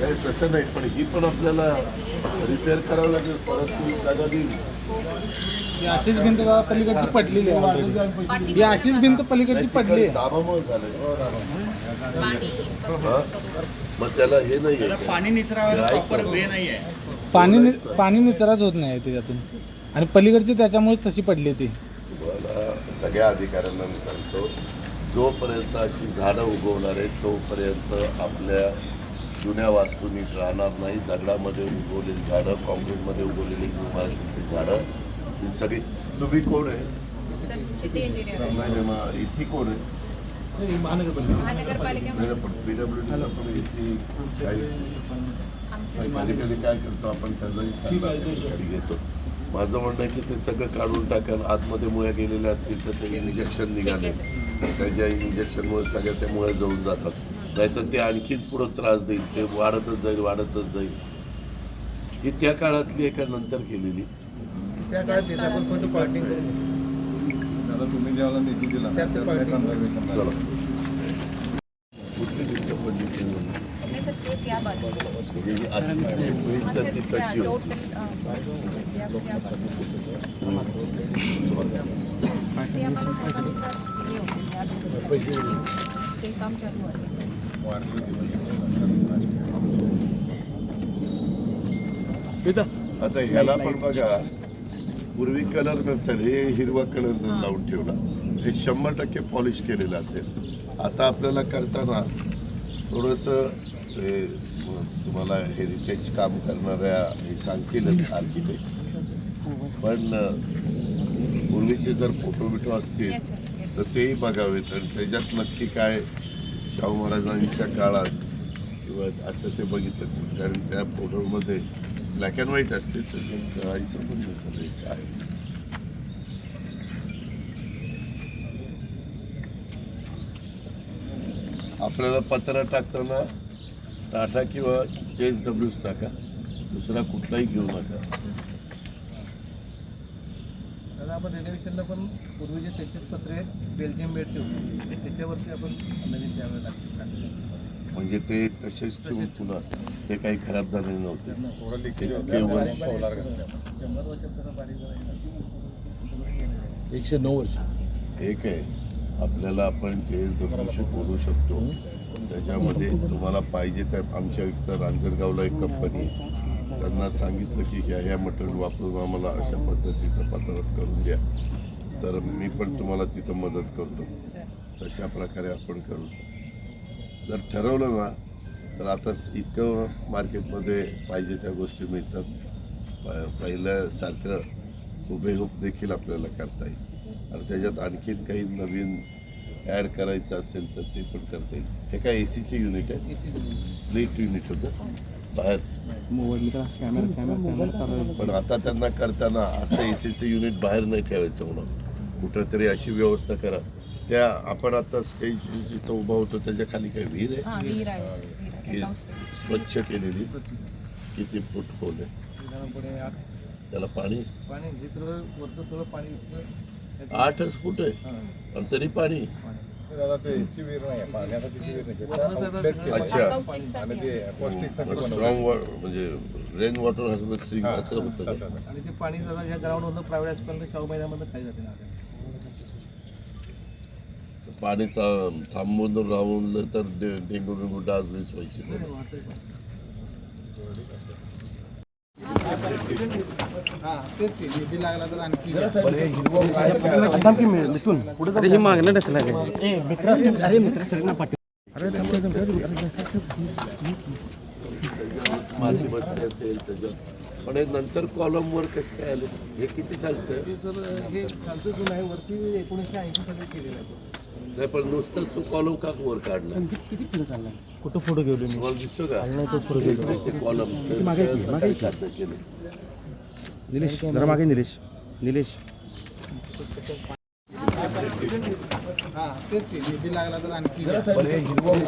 नाही, तसं नाही पण ही पण आपल्याला रिपेअर करावं लागेल परत ती जागा देईल. ही अशीच भिंत दादा पलीकडची पडलेली आहे. ही अशीच भिंत पलीकडची पडली आहे. दाबामुळे झालं हा? मग त्याला हे नाही? पाणी पाणी निचराच होत नाही त्याच्यातून. आणि पलीकडची त्याच्यामुळेच तशी पडली ती. तुम्हाला सगळ्या अधिकाऱ्यांना मी सांगतो जोपर्यंत अशी झाडं उगवणार आहेत तोपर्यंत आपल्या जुन्या वास्तू नीट राहणार नाही. दगडामध्ये उगवलेली झाडं कॉन्क्रीटमध्ये उगवलेली इमारतीची झाडं ही सगळी तुम्ही कोण आहे? City engineer. नाही नाही, मग ए सी कोण आहे? महानगरपालिका. नाही, पण पीडब्ल्यूडीला पण ए सी कधी कधी काय करतो आपण त्याचाही कधी घेतो. माझं म्हणणं आहे की ते सगळं काढून टाका आणि आतमध्ये मुळ्या गेलेल्या असतील तर ते इंजेक्शन निघाले. त्याच्या इंजेक्शनमुळे सगळ्या त्या मुळ्या जळून जातात. नाहीतर ते आणखीन पुढं त्रास देईल. ते वाढतच जाईल वाढतच जाईल. ही त्या काळातली एका नंतर केलेली. त्या काळात तुम्ही ज्यावेळेला निधी दिला आता ह्याला पण बघा पूर्वी कलर नसेल हे हिरवा कलर जर लावून ठेवला. हे शंभर टक्के पॉलिश केलेलं असेल. आता आपल्याला करताना थोडंसं ते तुम्हाला हेरिटेज काम करणाऱ्या हे सांगतीलच आर्किटेक्ट पण अ, पूर्वीचे जर फोटो बिटो असतील. तर तेही बघावेत. आणि त्याच्यात नक्की काय शाहू महाराजांच्या काळात किंवा असं ते बघितलं कारण त्या फोटोमध्ये ब्लॅक अँड व्हाईट असते तर कळायचं पण नसतं काय आपल्याला पत्र टाकताना टाटा किंवा चेस डब्ल्यूच टाका. दुसरा कुठलाही घेऊ नका. आता आपण रेनोव्हेशनला पण पूर्वीचे त्याचेच पत्रे बेल्जियम बेडचे होते त्याच्यावरती आपण नवीन त्यावेळेला टाकले म्हणजे ते तसेच ठेवून पुन्हा ते काही खराब झालेले नव्हते. शंभर एकशे नऊ वर्ष. एक आहे. आपल्याला आपण जे बोलू शकतो त्याच्यामध्ये तुम्हाला पाहिजे त्या आमच्या इथं रांजणगावला एक कंपनी त्यांना सांगितलं की ह्या ह्या मटेरियल वापरून आम्हाला अशा पद्धतीचं पत्रात करून द्या. तर मी पण तुम्हाला तिथं मदत करतो. तशा प्रकारे आपण करू. जर ठरवलं ना तर आता इतकं मार्केटमध्ये पाहिजे त्या गोष्टी मिळतात. प- पहिल्यासारखं हुबेहूब देखील आपल्याला करता येईल. आणि त्याच्यात आणखीन काही नवीन ॲड करायचं असेल तर ते पण करता येईल. हे काय ए सीचे युनिट आहे स्प्लिट युनिट होतं. बाहेर. पण आता त्यांना करताना असं ए सीचं युनिट बाहेर नाही ठेवायचं म्हणून. कुठंतरी अशी व्यवस्था करा. त्या आपण आता स्टेज जिथं उभा होतो त्याच्याखाली काय विहीर आहे? हां स्वच्छ. केलेली? किती फूट खोल आहे? त्याला पाणी? पाणी हे सगळं वरचं सगळं पाणी आठच फूट आहे आणि तरी पाणी दादा ते ह्याची विहीर नाही आहे, पाण्याची विहीर नाही. त्याचा वरनं दादा- outlet केलं. अच्छा कौशिकसाठी आणि ते आहे. पौष्टिकसाठी बनवलं. स्ट्रॉंग म्हणजे रेन वॉटर हार्वेस्टिंग असं होतं का? आणि ते पाणी दादा या ग्राउंडवरनं प्रायव्हेट हॉस्पिटल शाहू मैदानामधनं खाली जाते ना पाणी चा- थांबून राहून तर डे- डेंगू डेंगू डास बीस व्हायचे. हा तेच की निधी लागला तर आणखी माती बसली असेल त्याच्यात पण हे नंतर कॉलम वर कसं काय आलं? हे किती सालचं हे सालचं जुनं आहे वरती एकोणीसशे ऐंशी साली केलेलं आहे. नाही पण नुसतं तो कॉलम का वर काढला? किती पुढे कुठं पुढे गेलो मी? तुम्हाला दिसतो का? तो पुढे गेलो. ते कॉलम मागे घे, मागे. साध्य केलं. निलेश जरा मागे? निलेश. निलेश. हा तेच की तर आणखी या वॉल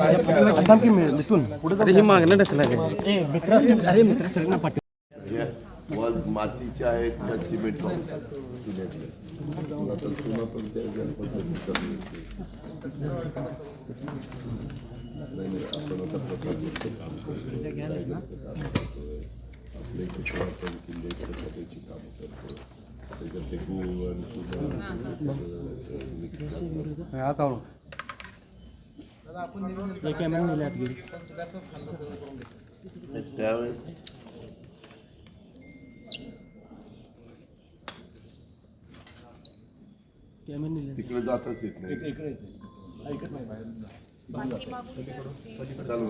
मातीच्या आहेत त्या सिमेंट चुन्यातल्या आता चुना पण त्या पद्धतीचा. नाही नाही आपण आता काम आपल्या इथे आपण काम त्याच्यात ते गूळ आणि चुना मिक्स करतो आपण त्यावेळेस तिकडे जातच येत नाही. इकडे ऐकत नाही बाहेर चालू